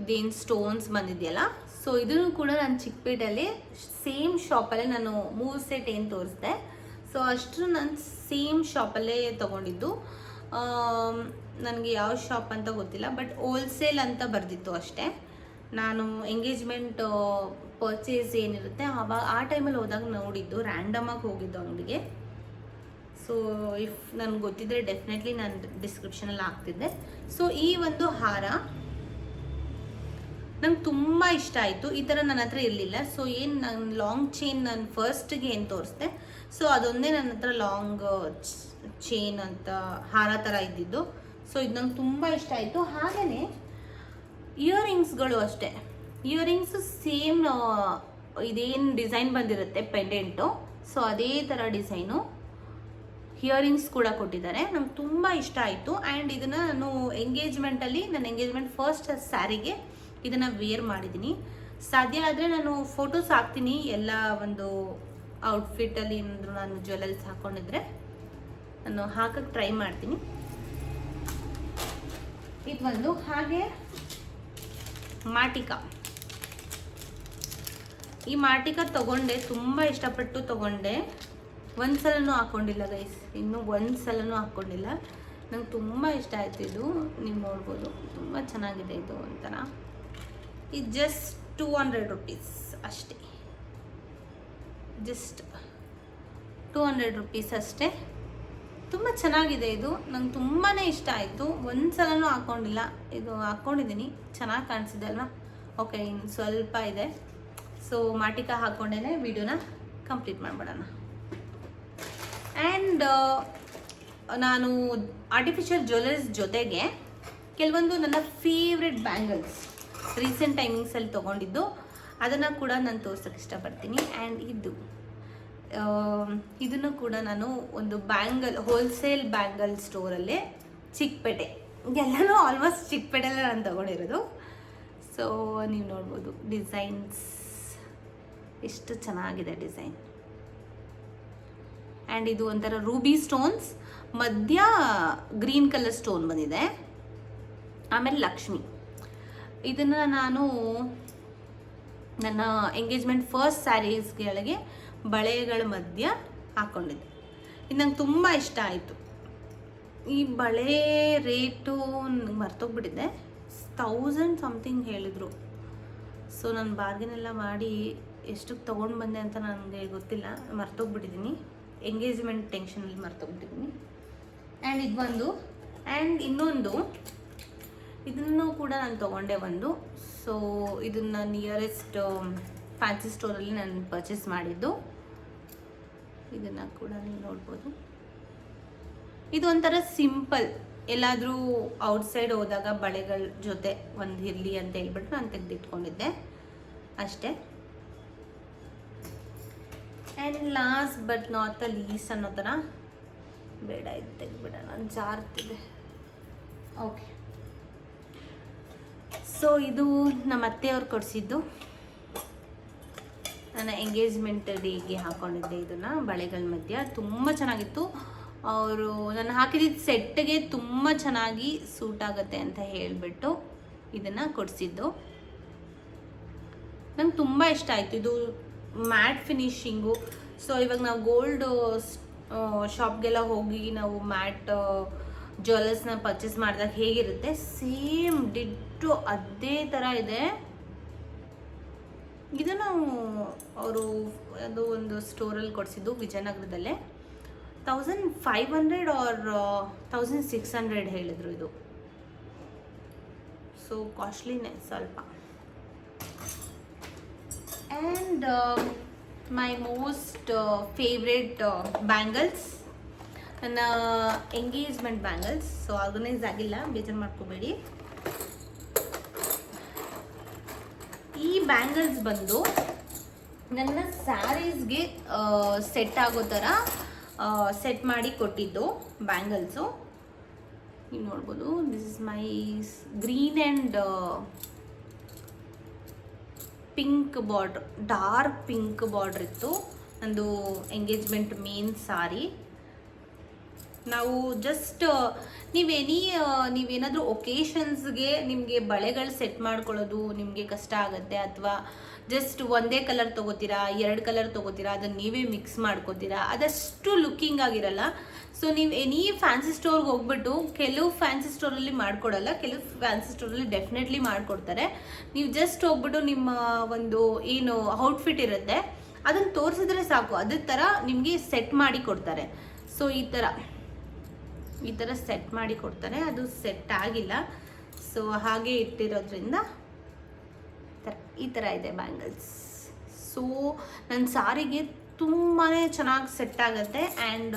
ಇದೇನು ಸ್ಟೋನ್ಸ್ ಬಂದಿದೆಯಲ್ಲ? ಸೊ ಇದನ್ನು ಕೂಡ ನಾನು ಚಿಕ್ಕಪೇಟೆಯಲ್ಲಿ ಸೇಮ್ ಶಾಪಲ್ಲೇ ನಾನು ಮೂರು ಸೆಟ್ ಏನು ತೋರಿಸಿದೆ. ಸೊ ಅಷ್ಟು ನಾನು ಸೇಮ್ ಶಾಪಲ್ಲೇ ತೊಗೊಂಡಿದ್ದು. ನನಗೆ ಯಾವ ಶಾಪ್ ಅಂತ ಗೊತ್ತಿಲ್ಲ ಬಟ್ ಹೋಲ್ಸೇಲ್ ಅಂತ ಬರೆದಿತ್ತು ಅಷ್ಟೇ. ನಾನು ಎಂಗೇಜ್ಮೆಂಟ್ ಪರ್ಚೇಸ್ ಏನಿರುತ್ತೆ ಆವಾಗ ಆ ಟೈಮಲ್ಲಿ ಹೋದಾಗ ನೋಡಿದ್ದು ರ್ಯಾಂಡಮಾಗಿ ಹೋಗಿದ್ದು ಅಂಗಡಿಗೆ ಸೊ ಇಫ್ ನನಗೆ ಗೊತ್ತಿದ್ರೆ ಡೆಫಿನೆಟ್ಲಿ ನಾನು ಡಿಸ್ಕ್ರಿಪ್ಷನಲ್ಲಿ ಹಾಕ್ತಿದ್ದೆ. ಸೊ ಈ ಒಂದು ಹಾರ ನಂಗೆ ತುಂಬ ಇಷ್ಟ ಆಯಿತು. ಈ ಥರ ನನ್ನ ಹತ್ರ ಇರಲಿಲ್ಲ. ಸೊ ಏನು ನಾನು ಲಾಂಗ್ ಚೈನ್ ನಾನು ಫಸ್ಟ್ಗೆ ಏನು ತೋರಿಸ್ದೆ? ಸೊ ಅದೊಂದೇ ನನ್ನ ಹತ್ರ ಲಾಂಗ್ ಚೈನ್ ಅಂತ ಹಾರ ಥರ ಇದ್ದಿದ್ದು. ಸೊ ಇದು ನಂಗೆ ತುಂಬ ಇಷ್ಟ ಆಯಿತು. ಹಾಗೆಯೇ ಇಯರಿಂಗ್ಸ್ಗಳು ಅಷ್ಟೇ. ಇಯರಿಂಗ್ಸ್ ಸೇಮ್ ಇದೇನು ಡಿಸೈನ್ ಬಂದಿರುತ್ತೆ ಪೆಂಡೆಂಟು. ಸೊ, ಅದೇ ಥರ ಡಿಸೈನು ಇಯರಿಂಗ್ಸ್ ಕೂಡ ಕೊಟ್ಟಿದ್ದಾರೆ. ನಂಗೆ ತುಂಬ ಇಷ್ಟ ಆಯಿತು. ಆ್ಯಂಡ್ ಇದನ್ನು ನಾನು ಎಂಗೇಜ್ಮೆಂಟಲ್ಲಿ, ನನ್ನ ಎಂಗೇಜ್ಮೆಂಟ್ ಫಸ್ಟ್ ಸ್ಯಾರಿಗೆ ಇದನ್ನು ವೇರ್ ಮಾಡಿದ್ದೀನಿ. ಸಾಧ್ಯ ಆದರೆ ನಾನು ಫೋಟೋಸ್ ಹಾಕ್ತೀನಿ. ಎಲ್ಲ ಒಂದು ಔಟ್ಫಿಟ್ಟಲ್ಲಿ ಏನಾದರೂ ನಾನು ಜ್ಯುವೆಲ್ಸ್ ಹಾಕ್ಕೊಂಡಿದ್ರೆ ನಾನು ಹಾಕಕ್ಕೆ ಟ್ರೈ ಮಾಡ್ತೀನಿ. ಇದು ಒಂದು ಹಾಗೆ ಮಾಟಿಕ. ಈ ಮಾಟಿಕ ತಗೊಂಡೆ, ತುಂಬ ಇಷ್ಟಪಟ್ಟು ತಗೊಂಡೆ. ಒಂದು ಹಾಕೊಂಡಿಲ್ಲ ಹಾಕ್ಕೊಂಡಿಲ್ಲ ಗೈಸ್ ಇನ್ನೂ ಒಂದು ಸಲನೂ ಹಾಕ್ಕೊಂಡಿಲ್ಲ ನಂಗೆ ತುಂಬ ಇಷ್ಟ ಆಯ್ತು ಇದು. ನೀವು ನೋಡ್ಬೋದು. ತುಂಬ ಚೆನ್ನಾಗಿದೆ ಇದು ಒಂಥರ. ಇದು ಜಸ್ಟ್ ಟೂ ಹಂಡ್ರೆಡ್ ರುಪೀಸ್ ಅಷ್ಟೇ. ಜಸ್ಟ್ ಟೂ ಹಂಡ್ರೆಡ್ ರುಪೀಸ್ ಅಷ್ಟೇ. ತುಂಬ ಚೆನ್ನಾಗಿದೆ ಇದು. ನಂಗೆ ತುಂಬಾ ಇಷ್ಟ ಆಯಿತು. ಒಂದು ಸಲನೂ ಹಾಕ್ಕೊಂಡಿಲ್ಲ ಇದು ಹಾಕ್ಕೊಂಡಿದ್ದೀನಿ ಚೆನ್ನಾಗಿ ಕಾಣಿಸಿದೆ ಅಲ್ವಾ? ಓಕೆ ಇನ್ನು ಸ್ವಲ್ಪ ಇದೆ. ಸೊ ಮಾಟಿಕ ಹಾಕ್ಕೊಂಡೇ ವಿಡಿಯೋನ ಕಂಪ್ಲೀಟ್ ಮಾಡಿಬಿಡೋಣ. ಆ್ಯಂಡ್ ನಾನು ಆರ್ಟಿಫಿಷಿಯಲ್ ಜ್ಯುವೆಲರೀಸ್ ಜೊತೆಗೆ ಕೆಲವೊಂದು ನನ್ನ ಫೇವ್ರೆಟ್ ಬ್ಯಾಂಗಲ್ಸ್ ರೀಸೆಂಟ್ ಟೈಮಿಂಗ್ಸಲ್ಲಿ ತೊಗೊಂಡಿದ್ದು. ಅದನ್ನು ಕೂಡ ನಾನು ತೋರ್ಸೋಕ್ಕೆ ಇಷ್ಟಪಡ್ತೀನಿ. ಆ್ಯಂಡ್ ಇದು. ಇದನ್ನು ಕೂಡ ನಾನು ಒಂದು ಬ್ಯಾಂಗಲ್ ಹೋಲ್ಸೇಲ್ ಬ್ಯಾಂಗಲ್ ಸ್ಟೋರಲ್ಲೇ ಚಿಕ್ಕಪೇಟೆ. ಎಲ್ಲನೂ ಆಲ್ಮೋಸ್ಟ್ ಚಿಕ್ಕಪೇಟೆಲ್ಲ ನಾನು ತಗೊಂಡಿರೋದು. ಸೊ ನೀವು ನೋಡ್ಬೋದು ಡಿಸೈನ್ಸ್ ಎಷ್ಟು ಚೆನ್ನಾಗಿದೆ ಡಿಸೈನ್ ಆ್ಯಂಡ್ ಇದು ಒಂಥರ ರೂಬಿ ಸ್ಟೋನ್ಸ್ ಮಧ್ಯ ಗ್ರೀನ್ ಕಲರ್ ಸ್ಟೋನ್ ಬಂದಿದೆ. ಆಮೇಲೆ ಲಕ್ಷ್ಮಿ. ಇದನ್ನು ನಾನು ನನ್ನ ಎಂಗೇಜ್ಮೆಂಟ್ ಫಸ್ಟ್ ಸ್ಯಾರೀಸ್ಗಳಿಗೆ ಬಳೆಗಳ ಮಧ್ಯ ಹಾಕ್ಕೊಂಡಿದ್ದೆ ಇದು ನಂಗೆ ತುಂಬ ಇಷ್ಟ ಆಯಿತು. ಈ ಬಳೆ ರೇಟು ಮರ್ತೋಗ್ಬಿಟ್ಟಿದ್ದೆ ತೌಸಂಡ್ ಸಮಥಿಂಗ್ ಹೇಳಿದರು. ಸೊ ನಾನು ಬಾರ್ಗೇನ್ ಎಲ್ಲ ಮಾಡಿ ಎಷ್ಟಕ್ಕೆ ತೊಗೊಂಡು ಬಂದೆ ಅಂತ ನನಗೆ ಗೊತ್ತಿಲ್ಲ. ಮರ್ತೋಗ್ಬಿಟ್ಟಿದ್ದೀನಿ. ಎಂಗೇಜ್ಮೆಂಟ್ ಟೆನ್ಷನಲ್ಲಿ ಮರ್ತೋಗ್ಬಿಟ್ಟಿದ್ದೀನಿ. ಆ್ಯಂಡ್ ಇದು ಒಂದು ಆ್ಯಂಡ್ ಇನ್ನೊಂದು, ಇದನ್ನು ಕೂಡ ನಾನು ತೊಗೊಂಡೆ ಒಂದು. ಸೊ ಇದನ್ನು ನಿಯರೆಸ್ಟ್ ಫ್ಯಾನ್ಸಿ ಸ್ಟೋರಲ್ಲಿ ನಾನು ಪರ್ಚೇಸ್ ಮಾಡಿದ್ದು. ಇದನ್ನು ಕೂಡ ನೀವು ನೋಡ್ಬೋದು. ಇದು ಒಂಥರ ಸಿಂಪಲ್, ಎಲ್ಲಾದರೂ ಔಟ್ಸೈಡ್ ಹೋದಾಗ ಬಳೆಗಳ ಜೊತೆ ಒಂದು ಇರಲಿ ಅಂತ ಹೇಳ್ಬಿಟ್ಟು ನಾನು ತೆಗೆದಿಟ್ಕೊಂಡಿದ್ದೆ. ಅಷ್ಟೇ. And last but not the least ಅನ್ನೋ ಥರ ಬೇಡ, ಇದು ತೆಗೆದ್ಬಿಡೋಣ. ಜಾರ್ತಿದೆ ಓಕೆ ಸೊ ಇದು ನಮ್ಮ ಅತ್ತೆಯವ್ರು ಕೊಡಿಸಿದ್ದು. ನನ್ನ ಎಂಗೇಜ್ಮೆಂಟ್ ಡೇಗೆ ಹಾಕೊಂಡಿದ್ದೆ ಇದನ್ನು, ಬಳೆಗಳ ಮಧ್ಯ. ತುಂಬ ಚೆನ್ನಾಗಿತ್ತು. ಅವರು ನಾನು ಹಾಕಿದ್ದ ಸೆಟ್ಗೆ ತುಂಬ ಚೆನ್ನಾಗಿ ಸೂಟ್ ಆಗುತ್ತೆ ಅಂತ ಹೇಳಿಬಿಟ್ಟು ಇದನ್ನು ಕೊಡಿಸಿದ್ದು. ನಂಗೆ ತುಂಬ ಇಷ್ಟ ಆಯಿತು. ಇದು ಮ್ಯಾಟ್ ಫಿನಿಶಿಂಗು ಸೊ ಇವಾಗ ನಾವು ಗೋಲ್ಡ್ ಶಾಪ್ಗೆಲ್ಲ ಹೋಗಿ ನಾವು ಮ್ಯಾಟ್ ಜ್ಯುವೆಲ್ಲರ್ಸ್ನ ಪರ್ಚೇಸ್ ಮಾಡಿದಾಗ ಹೇಗಿರುತ್ತೆ? ಸೇಮ್ ಡಿಟ್ಟು ಅದೇ ಥರ ಇದೆ. ಇದು ನಾವು ಅವರು ಅದು ಒಂದು ಸ್ಟೋರಲ್ಲಿ ಕೊಡಿಸಿದ್ದು ವಿಜಯನಗರದಲ್ಲೇ. Thousand five hundred or thousand six hundred ಹೇಳಿದರು ಇದು. ಸೊ ಕಾಸ್ಟ್ಲಿನೇ ಸ್ವಲ್ಪ. And my most favourite bangles ನನ್ನ ಎಂಗೇಜ್ಮೆಂಟ್ ಬ್ಯಾಂಗಲ್ಸ್ ಸೊ ಆರ್ಗನೈಸ್ ಆಗಿಲ್ಲ, ಬೇಜಾರು ಮಾಡ್ಕೋಬೇಡಿ ಈ ಬ್ಯಾಂಗಲ್ಸ್ ಬಂದು ನನ್ನ ಸ್ಯಾರೀಸ್ಗೆ ಸೆಟ್ ಆಗೋ ಥರ ಸೆಟ್ ಮಾಡಿ ಕೊಟ್ಟಿದ್ದು ಬ್ಯಾಂಗಲ್ಸು ನೀವು ನೋಡ್ಬೋದು this is my green and pink border dark pink border ಇತ್ತು. ನಂದು ಎಂಗೇಜ್ಮೆಂಟ್ ಮೇನ್ ಸಾರಿ ನಾವು ಜಸ್ಟ್ ನೀವು ಎನಿ ನೀವೇನಾದರೂ ಒಕೇಶನ್ಸ್ಗೆ ನಿಮಗೆ ಬಳೆಗಳು ಸೆಟ್ ಮಾಡ್ಕೊಳ್ಳೋದು ನಿಮಗೆ ಕಷ್ಟ ಆಗುತ್ತೆ ಅಥವಾ ಜಸ್ಟ್ ಒಂದೇ ಕಲರ್ ತೊಗೋತೀರಾ, ಎರಡು ಕಲರ್ ತೊಗೋತೀರಾ ಅದನ್ನು ನೀವೇ ಮಿಕ್ಸ್ ಮಾಡ್ಕೋತೀರಾ, ಅದಷ್ಟು ಲುಕ್ಕಿಂಗ್ ಆಗಿರಲ್ಲ. ಸೊ ನೀವು ಎನಿ ಫ್ಯಾನ್ಸಿ ಸ್ಟೋರ್ಗೆ ಹೋಗ್ಬಿಟ್ಟು ಕೆಲವು ಫ್ಯಾನ್ಸಿ ಸ್ಟೋರಲ್ಲಿ ಮಾಡ್ಕೊಡಲ್ಲ, ಕೆಲವು ಫ್ಯಾನ್ಸಿ ಸ್ಟೋರಲ್ಲಿ ಡೆಫಿನೆಟ್ಲಿ ಮಾಡಿಕೊಡ್ತಾರೆ. ನೀವು ಜಸ್ಟ್ ಹೋಗ್ಬಿಟ್ಟು ನಿಮ್ಮ ಒಂದು ಏನು ಔಟ್ಫಿಟ್ ಇರುತ್ತೆ ಅದನ್ನು ತೋರಿಸಿದ್ರೆ ಸಾಕು, ಅದೇ ಥರ ನಿಮಗೆ ಸೆಟ್ ಮಾಡಿ ಕೊಡ್ತಾರೆ. ಸೊ ಈ ಥರ ಈ ಥರ ಸೆಟ್ ಮಾಡಿ ಕೊಡ್ತಾರೆ. ಅದು ಸೆಟ್ ಆಗಿಲ್ಲ. ಸೊ ಹಾಗೆ ಇಟ್ಟಿರೋದ್ರಿಂದ ಈ ಥರ ಇದೆ ಬ್ಯಾಂಗಲ್ಸ್ ಸೊ ನನ್ನ ಸಾರಿಗೆ ತುಂಬಾ ಚೆನ್ನಾಗಿ ಸೆಟ್ ಆಗುತ್ತೆ ಆ್ಯಂಡ್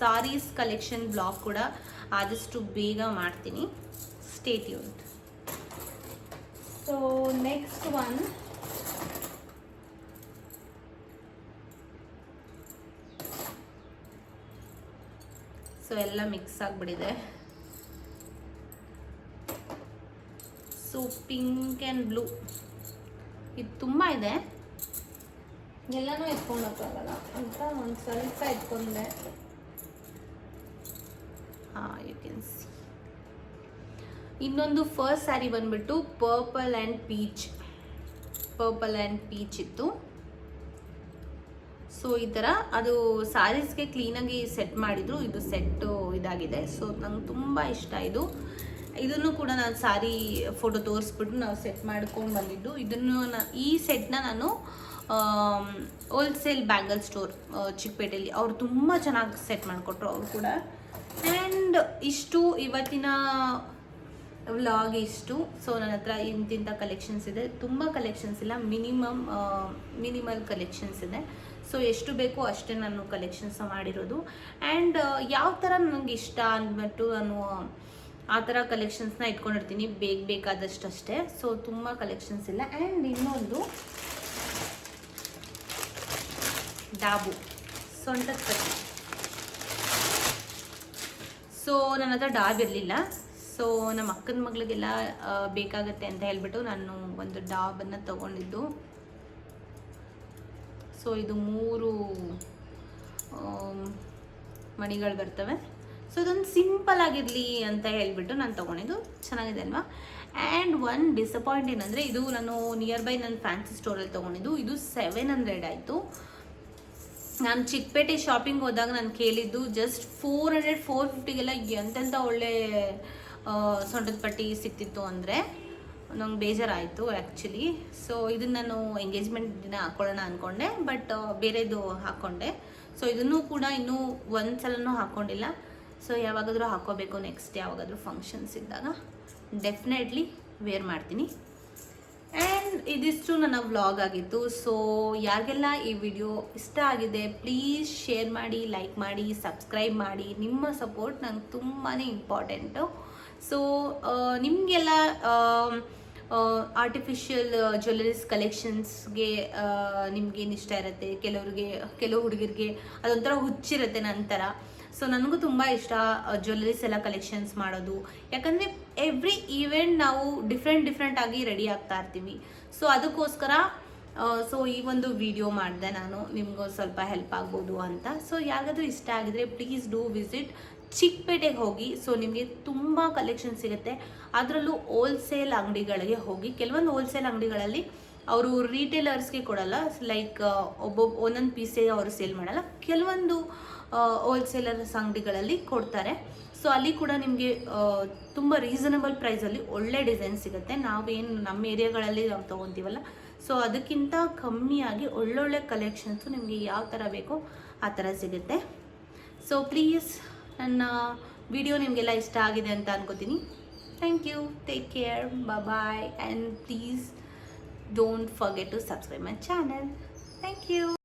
ಸಾರೀಸ್ ಕಲೆಕ್ಷನ್ ಬ್ಲಾಗ್ ಕೂಡ ಆದಷ್ಟು ಬೇಗ ಮಾಡ್ತೀನಿ. ಸ್ಟೇಟ್ ಯೂನ್ ಸೊ ನೆಕ್ಸ್ಟ್ ಒನ್ ಸೊ ಎಲ್ಲ ಮಿಕ್ಸ್ ಆಗಿಬಿಟ್ಟಿದೆ. ಸೊ ಪಿಂಕ್ ಆ್ಯಂಡ್ ಬ್ಲೂ ಇದು ತುಂಬ ಇದೆ. ಎಲ್ಲನೂ ಎತ್ಕೊಂಡೋಕ್ಕಾಗಲ್ಲ ಅಂತ ಒಂದು ಸ್ವಲ್ಪ ಎತ್ಕೊಂಡೆ ಹಾಂ ಯು ಕ್ಯಾನ್ ಸಿ ಇನ್ನೊಂದು ಫಸ್ಟ್ ಸ್ಯಾರಿ ಬಂದ್ಬಿಟ್ಟು purple and peach purple and peach ಇತ್ತು. ಸೊ ಈ ಥರ ಅದು ಸ್ಯಾರೀಸ್ಗೆ ಕ್ಲೀನಾಗಿ ಸೆಟ್ ಮಾಡಿದ್ರು. ಇದು ಸೆಟ್ಟು ಇದಾಗಿದೆ. ಸೊ ನಂಗೆ ತುಂಬ ಇಷ್ಟ ಇದು. ಇದನ್ನು ಕೂಡ ನಾನು ಸಾರಿ ಫೋಟೋ ತೋರಿಸ್ಬಿಟ್ಟು ನಾವು ಸೆಟ್ ಮಾಡ್ಕೊಂಡು ಬಂದಿದ್ದು. ಇದನ್ನು ಈ ಈ ಸೆಟ್ನ ನಾನು ಹೋಲ್ಸೇಲ್ ಬ್ಯಾಂಗಲ್ ಸ್ಟೋರ್ ಚಿಕ್ಕಪೇಟೆಯಲ್ಲಿ ಅವರು ತುಂಬ ಚೆನ್ನಾಗಿ ಸೆಟ್ ಮಾಡಿಕೊಟ್ರು ಅವರು ಕೂಡ. ಆ್ಯಂಡ್ ಇಷ್ಟು ಇವತ್ತಿನ ವ್ಲಾಗ್ ಇಷ್ಟು. ಸೊ ನನ್ನ ಹತ್ರ ಇಂತಿಂಥ ಕಲೆಕ್ಷನ್ಸ್ ಇದೆ. ತುಂಬ ಕಲೆಕ್ಷನ್ಸ್ ಇಲ್ಲ. ಮಿನಿಮಮ್ ಮಿನಿಮಲ್ ಕಲೆಕ್ಷನ್ಸ್ ಇದೆ. ಸೊ ಎಷ್ಟು ಬೇಕೋ ಅಷ್ಟೇ ನಾನು ಕಲೆಕ್ಷನ್ಸ್ ಮಾಡಿರೋದು. ಆ್ಯಂಡ್ ಯಾವ ಥರ ನನಗೆ ಇಷ್ಟ ಅಂದ್ಬಿಟ್ಟು ನಾನು ಆ ಥರ ಕಲೆಕ್ಷನ್ಸ್ನ ಇಟ್ಕೊಂಡಿರ್ತೀನಿ. ಬೇಗ ಬೇಕಾದಷ್ಟು ಅಷ್ಟೇ. ಸೊ ತುಂಬ ಕಲೆಕ್ಷನ್ಸ್ ಇಲ್ಲ. ಆ್ಯಂಡ್ ಇನ್ನೊಂದು ಡಾಬು ಕಟ್ಟಿ ಸೊ ನನ್ನ ಹತ್ರ ಡಾಬ್ ಇರಲಿಲ್ಲ. ಸೊ ನಮ್ಮ ಅಕ್ಕನ ಮಗಳಿಗೆಲ್ಲ ಬೇಕಾಗತ್ತೆ ಅಂತ ಹೇಳ್ಬಿಟ್ಟು ನಾನು ಒಂದು ಡಾಬನ್ನು ತಗೊಂಡಿದ್ದು. ಸೊ ಇದು ಮೂರು ಮಣಿಗಳು ಬರ್ತವೆ. ಸೊ ಇದೊಂದು ಸಿಂಪಲ್ ಆಗಿರಲಿ ಅಂತ ಹೇಳಿಬಿಟ್ಟು ನಾನು ತೊಗೊಂಡಿದ್ದು. ಚೆನ್ನಾಗಿದೆ ಅಲ್ವಾ? ಆ್ಯಂಡ್ ಒನ್ ಡಿಸಪಾಯಿಂಟ್ ಏನಂದರೆ ಇದು ನಾನು ನಿಯರ್ ಬೈ ನನ್ನ ಫ್ಯಾನ್ಸಿ ಸ್ಟೋರಲ್ಲಿ ತೊಗೊಂಡಿದ್ದು. ಇದು ಸೆವೆನ್ ಹಂಡ್ರೆಡ್ ಆಯಿತು. ನಾನು ಚಿಕ್ಕಪೇಟೆ ಶಾಪಿಂಗ್ ಹೋದಾಗ ನಾನು ಕೇಳಿದ್ದು ಜಸ್ಟ್ ಫೋರ್ ಹಂಡ್ರೆಡ್ ಫೋರ್ ಫಿಫ್ಟಿಗೆಲ್ಲ ಎಂತೆಂಥ ಒಳ್ಳೆ ಸೊಂಟದ ಪಟ್ಟಿ ಸಿಕ್ತಿತ್ತು ಅಂದರೆ ನಂಗೆ ಬೇಜಾರಾಯಿತು ಆ್ಯಕ್ಚುಲಿ ಸೊ ಇದನ್ನು ನಾನು ಎಂಗೇಜ್ಮೆಂಟ್ ದಿನ ಹಾಕ್ಕೊಳ್ಳೋಣ ಅಂದ್ಕೊಂಡೆ ಬಟ್ ಬೇರೆದು ಹಾಕ್ಕೊಂಡೆ ಸೊ ಇದನ್ನು ಕೂಡ ಇನ್ನೂ ಒಂದು ಸಲನೂ ಹಾಕ್ಕೊಂಡಿಲ್ಲ ಸೊ ಯಾವಾಗಾದರೂ ಹಾಕ್ಕೋಬೇಕು ನೆಕ್ಸ್ಟ್ ಯಾವಾಗಾದರೂ ಫಂಕ್ಷನ್ಸ್ ಇದ್ದಾಗ. ಡೆಫಿನೆಟ್ಲಿ ವೇರ್ ಮಾಡ್ತೀನಿ. ಆ್ಯಂಡ್ ಇದಿಷ್ಟು ನನ್ನ ವ್ಲಾಗ್ ಆಗಿತ್ತು. ಸೊ ಯಾರಿಗೆಲ್ಲ ಈ ವಿಡಿಯೋ ಇಷ್ಟ ಆಗಿದೆ ಪ್ಲೀಸ್ ಶೇರ್ ಮಾಡಿ ಲೈಕ್ ಮಾಡಿ ಸಬ್ಸ್ಕ್ರೈಬ್ ಮಾಡಿ. ನಿಮ್ಮ ಸಪೋರ್ಟ್ ನಂಗೆ ತುಂಬಾ ಇಂಪಾರ್ಟೆಂಟು ಸೊ ನಿಮಗೆಲ್ಲ ಆರ್ಟಿಫಿಷಿಯಲ್ ಜ್ಯುವೆಲರೀಸ್ ಕಲೆಕ್ಷನ್ಸ್ಗೆ ನಿಮ್ಗೇನು ಇಷ್ಟ ಇರುತ್ತೆ? ಕೆಲವ್ರಿಗೆ, ಕೆಲವು ಹುಡುಗರಿಗೆ ಅದೊಂಥರ ಹುಚ್ಚಿರುತ್ತೆ ನಂತರ. ಸೊ ನನಗೂ ತುಂಬ ಇಷ್ಟ ಜ್ಯುವೆಲರೀಸ್ ಎಲ್ಲ ಕಲೆಕ್ಷನ್ಸ್ ಮಾಡೋದು. ಯಾಕಂದರೆ ಎವ್ರಿ ಈವೆಂಟ್ ನಾವು ಡಿಫ್ರೆಂಟ್ ಡಿಫ್ರೆಂಟ್ ಆಗಿ ರೆಡಿ ಆಗ್ತಾ ಇರ್ತೀವಿ. ಸೊ ಅದಕ್ಕೋಸ್ಕರ ಸೊ ಈ ಒಂದು ವಿಡಿಯೋ ಮಾಡಿದೆ ನಾನು. ನಿಮಗೂ ಸ್ವಲ್ಪ ಹೆಲ್ಪ್ ಆಗ್ಬೋದು ಅಂತ. ಸೊ ಯಾರಿಗಾದ್ರೂ ಇಷ್ಟ ಆಗಿದ್ರೆ ಪ್ಲೀಸ್ ಡೂ ವಿಸಿಟ್ ಚಿಕ್ಕಪೇಟೆಗೆ ಹೋಗಿ ಸೊ ನಿಮಗೆ ತುಂಬ ಕಲೆಕ್ಷನ್ ಸಿಗುತ್ತೆ. ಅದರಲ್ಲೂ ಹೋಲ್ಸೇಲ್ ಅಂಗಡಿಗಳಿಗೆ ಹೋಗಿ, ಕೆಲವೊಂದು ಹೋಲ್ಸೇಲ್ ಅಂಗಡಿಗಳಲ್ಲಿ ಅವರು ರೀಟೇಲರ್ಸ್ಗೆ ಕೊಡಲ್ಲ ಲೈಕ್ ಒಬ್ಬೊಬ್ಬ ಒಂದೊಂದು ಪೀಸೇ ಅವರು ಸೇಲ್ ಮಾಡಲ್ಲ. ಕೆಲವೊಂದು ಹೋಲ್ಸೇಲರ್ಸ್ ಅಂಗಡಿಗಳಲ್ಲಿ ಕೊಡ್ತಾರೆ. ಸೊ ಅಲ್ಲಿ ಕೂಡ ನಿಮಗೆ ತುಂಬ ರೀಸನಬಲ್ ಪ್ರೈಸಲ್ಲಿ ಒಳ್ಳೆ ಡಿಸೈನ್ ಸಿಗುತ್ತೆ. ನಾವೇನು, ನಮ್ಮ ಏರಿಯಾಗಳಲ್ಲಿ ನಾವು ತೊಗೊತೀವಲ್ಲ. ಸೊ ಅದಕ್ಕಿಂತ ಕಮ್ಮಿಯಾಗಿ ಒಳ್ಳೊಳ್ಳೆ ಕಲೆಕ್ಷನ್ಸು ನಿಮಗೆ ಯಾವ ಥರ ಬೇಕೋ ಆ ಥರ ಸಿಗುತ್ತೆ. ಸೊ ಪ್ಲೀಸ್ ನನ್ನ ವಿಡಿಯೋ ನಿಮಗೆಲ್ಲ ಇಷ್ಟ ಆಗಿದೆ ಅಂತ ಅನ್ಕೋತೀನಿ. Thank you take care bye and please don't forget to subscribe my channel thank you